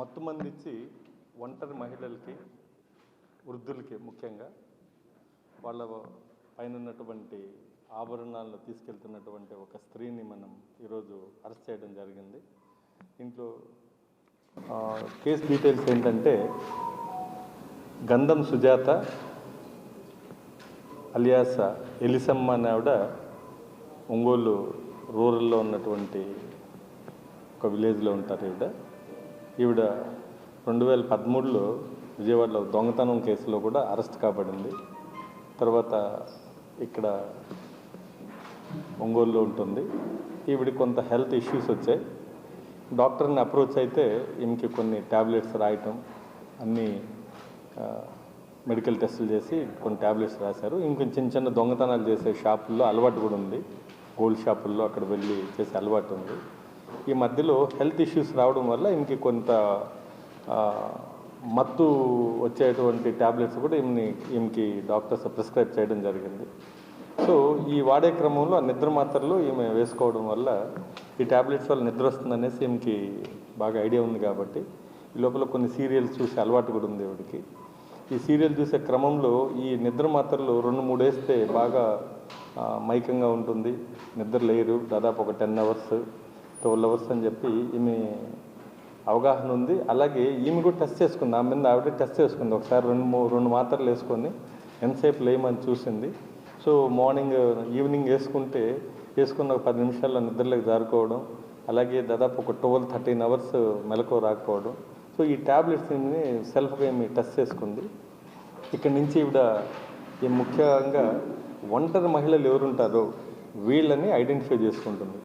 మొత్తం అందించి ఒంటరి మహిళలకి వృద్ధులకి ముఖ్యంగా వాళ్ళ పైన ఉన్నటువంటి ఆభరణాలను తీసుకెళ్తున్నటువంటి ఒక స్త్రీని మనం ఈరోజు అరెస్ట్ చేయడం జరిగింది. ఇంట్లో కేసు డీటెయిల్స్ ఏంటంటే గంధం సుజాత అలియాస ఎలిసమ్మ అనే ఆవిడ ఒంగోలు రూరల్లో ఉన్నటువంటి ఒక విలేజ్లో ఉంటారు ఈవిడ. ఈవిడ రెండు వేల పదమూడులో విజయవాడలో దొంగతనం కేసులో కూడా అరెస్ట్ కాబడింది. తర్వాత ఇక్కడ ఒంగోలులో ఉంటుంది. ఈవిడ కొంత హెల్త్ ఇష్యూస్ వచ్చాయి. డాక్టర్ని అప్రోచ్ అయితే ఈమెకి కొన్ని ట్యాబ్లెట్స్ రాయటం అన్నీ మెడికల్ టెస్టులు చేసి కొన్ని ట్యాబ్లెట్స్ రాశారు. ఇంకొంచెం చిన్న చిన్న దొంగతనాలు చేసే షాపుల్లో అలవాటు కూడా ఉంది. గోల్డ్ షాపుల్లో అక్కడ వెళ్ళి చేసే అలవాటు ఉంది. ఈ మధ్యలో హెల్త్ ఇష్యూస్ రావడం వల్ల ఈమెకి కొంత మత్తు వచ్చేటువంటి ట్యాబ్లెట్స్ కూడా ఈమెని ఈమెకి డాక్టర్స్ ప్రిస్క్రైబ్ చేయడం జరిగింది. సో ఈ వాడే క్రమంలో ఆ నిద్ర మాత్రలు ఈమె వేసుకోవడం వల్ల ఈ ట్యాబ్లెట్స్ వల్ల నిద్ర వస్తుందనేసి ఈమెకి బాగా ఐడియా ఉంది కాబట్టి ఈ లోపల కొన్ని సీరియల్స్ చూసే అలవాటు కూడా ఉంది ఈవిడికి. ఈ సీరియల్ చూసే క్రమంలో ఈ నిద్ర మాత్రలు రెండు మూడు వేస్తే బాగా మైకంగా ఉంటుంది. నిద్ర లేరు. దాదాపు ఒక టెన్ అవర్స్. ట్వెల్వ్ అవర్స్ అని చెప్పి ఈమె అవగాహన ఉంది. అలాగే ఈమె కూడా టెస్ట్ చేసుకుంది. ఆమె మీద ఆవిడ టెస్ట్ చేసుకుంది. ఒకసారి రెండు మూ రెండు మాత్రలు వేసుకొని ఎంతసేపు లేమని చూసింది. సో మార్నింగ్ ఈవినింగ్ వేసుకుంటే వేసుకున్న ఒక పది నిమిషాల్లో నిద్రలోకి జారుకోవడం అలాగే దాదాపు ఒక ట్వెల్వ్ థర్టీన్ అవర్స్ మెలకు రాకపోవడం. సో ఈ ట్యాబ్లెట్స్ని సెల్ఫ్గా ఏమి టెస్ట్ చేసుకుంది. ఇక్కడి నుంచి ఈవిడ ఈ ముఖ్యంగా ఒంటరి మహిళలు ఎవరుంటారో వీళ్ళని ఐడెంటిఫై చేసుకుంటుంది.